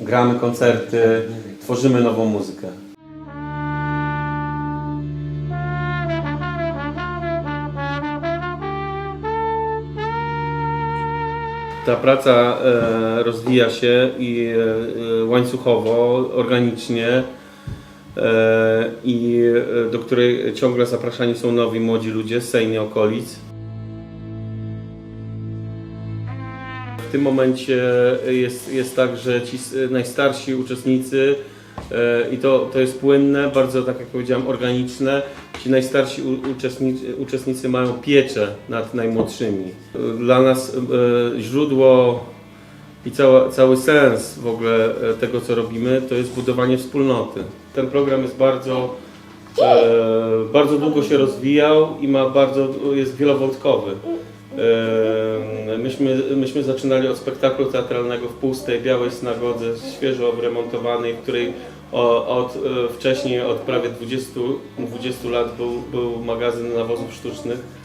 gramy koncerty, tworzymy nową muzykę. Ta praca e, rozwija się i e, łańcuchowo, organicznie e, i e, do której ciągle zapraszani są nowi młodzi ludzie z Sejny okolic. W tym momencie jest, jest tak, że ci s- najstarsi uczestnicy e, i to, to jest płynne, bardzo tak jak powiedziałem organiczne. Ci najstarsi uczestnicy, uczestnicy mają pieczę nad najmłodszymi. E, Dla nas e, źródło i cały, cały sens w ogóle e, tego, co robimy, to jest budowanie wspólnoty. Ten program jest bardzo, e, bardzo długo się rozwijał i ma bardzo, jest wielowątkowy. Myśmy, myśmy zaczynali od spektaklu teatralnego w pustej, białej synagodze, świeżo wyremontowanej, w której od, e, wcześniej, od prawie 20, 20 lat był, był magazyn nawozów sztucznych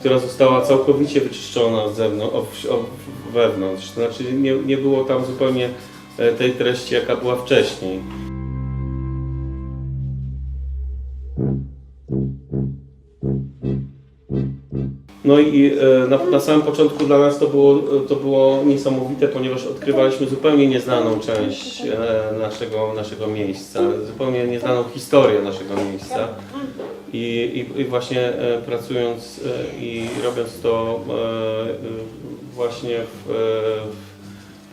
która została całkowicie wyczyszczona od zewnątrz, o, o, wewnątrz. Znaczy nie, nie było tam zupełnie e, tej treści, jaka była wcześniej. No i e, na, na samym początku dla nas to było, to było niesamowite, ponieważ odkrywaliśmy zupełnie nieznaną część e, naszego, naszego miejsca, zupełnie nieznaną historię naszego miejsca. I, i, i właśnie e, pracując i robiąc to właśnie w,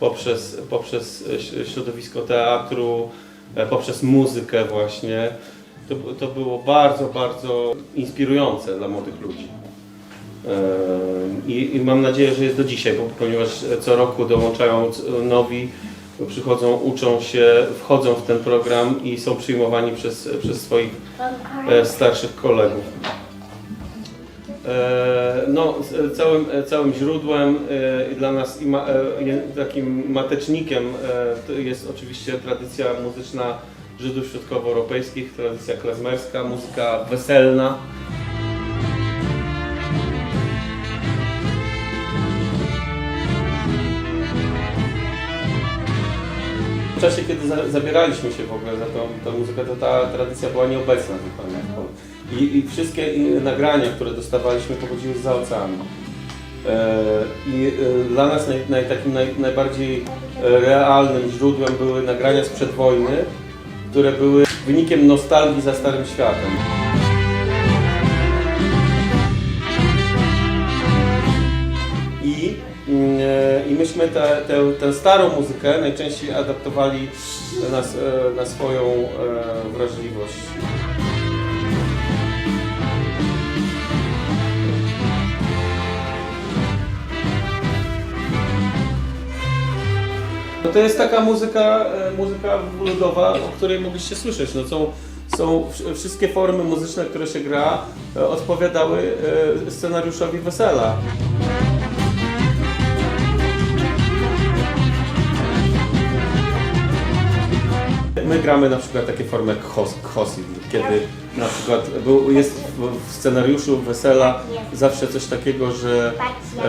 poprzez, poprzez środowisko teatru, poprzez muzykę właśnie, to, to było bardzo, bardzo inspirujące dla młodych ludzi. E, I, I mam nadzieję, że jest do dzisiaj, bo, ponieważ co roku dołączają c- nowi, przychodzą, uczą się, wchodzą w ten program i są przyjmowani przez, przez swoich e, starszych kolegów. E, No, całym, e, całym źródłem e, dla nas e, takim matecznikiem e, jest oczywiście tradycja muzyczna Żydów środkowoeuropejskich, tradycja klezmerska, muzyka weselna. Czasie, kiedy za, zabieraliśmy się w ogóle za tą, tą muzykę, to ta tradycja była nieobecna zupełnie. I, I wszystkie nagrania, które dostawaliśmy, pochodziły z oceanu. E, I e, dla nas naj, naj, takim naj, najbardziej e, realnym źródłem były nagrania sprzed wojny, które były wynikiem nostalgii za Starym Światem. Myśmy tę te, tę starą muzykę najczęściej adaptowali na, na swoją e, wrażliwość. No to jest taka muzyka, e, muzyka ludowa, o której mogliście słyszeć. No są, są wsz- wszystkie formy muzyczne, które się gra, e, odpowiadały scenariuszowi wesela. My gramy na przykład takie formy jak hos, kiedy na przykład był, jest w, w scenariuszu wesela zawsze coś takiego, że e,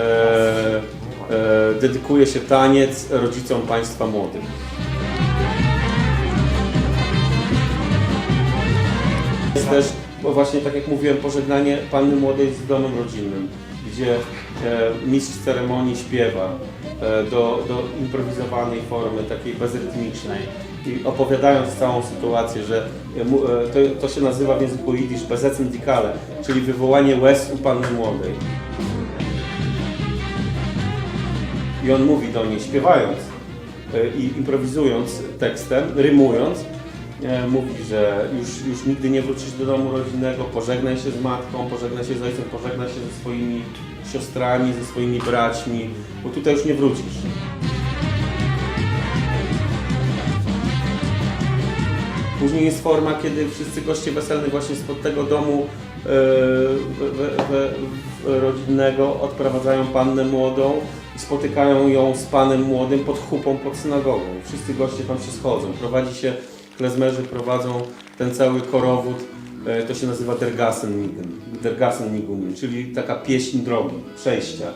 e, dedykuje się taniec rodzicom państwa młodych. Jest też bo właśnie tak jak mówiłem, pożegnanie panny młodej z domem rodzinnym, gdzie e, mistrz ceremonii śpiewa e, do, do improwizowanej formy, takiej bezrytmicznej i opowiadając całą sytuację, że e, e, to, to się nazywa w języku jidysz bezecen dikale, czyli wywołanie łez u panny młodej. I on mówi do niej, śpiewając e, i improwizując tekstem, rymując, mówi, że już, już nigdy nie wrócisz do domu rodzinnego, pożegnaj się z matką, pożegnaj się z ojcem, pożegnaj się ze swoimi siostrami, ze swoimi braćmi, bo tutaj już nie wrócisz. Później jest forma, kiedy wszyscy goście weselni właśnie spod tego domu we, rodzinnego odprowadzają pannę młodą i spotykają ją z panem młodym pod chupą pod synagogą. Wszyscy goście tam się schodzą. Prowadzi się, klezmerzy prowadzą ten cały korowód, e, to się nazywa Dergasen Nigun, Dergasen Nigunin, czyli taka pieśń drogi, przejścia.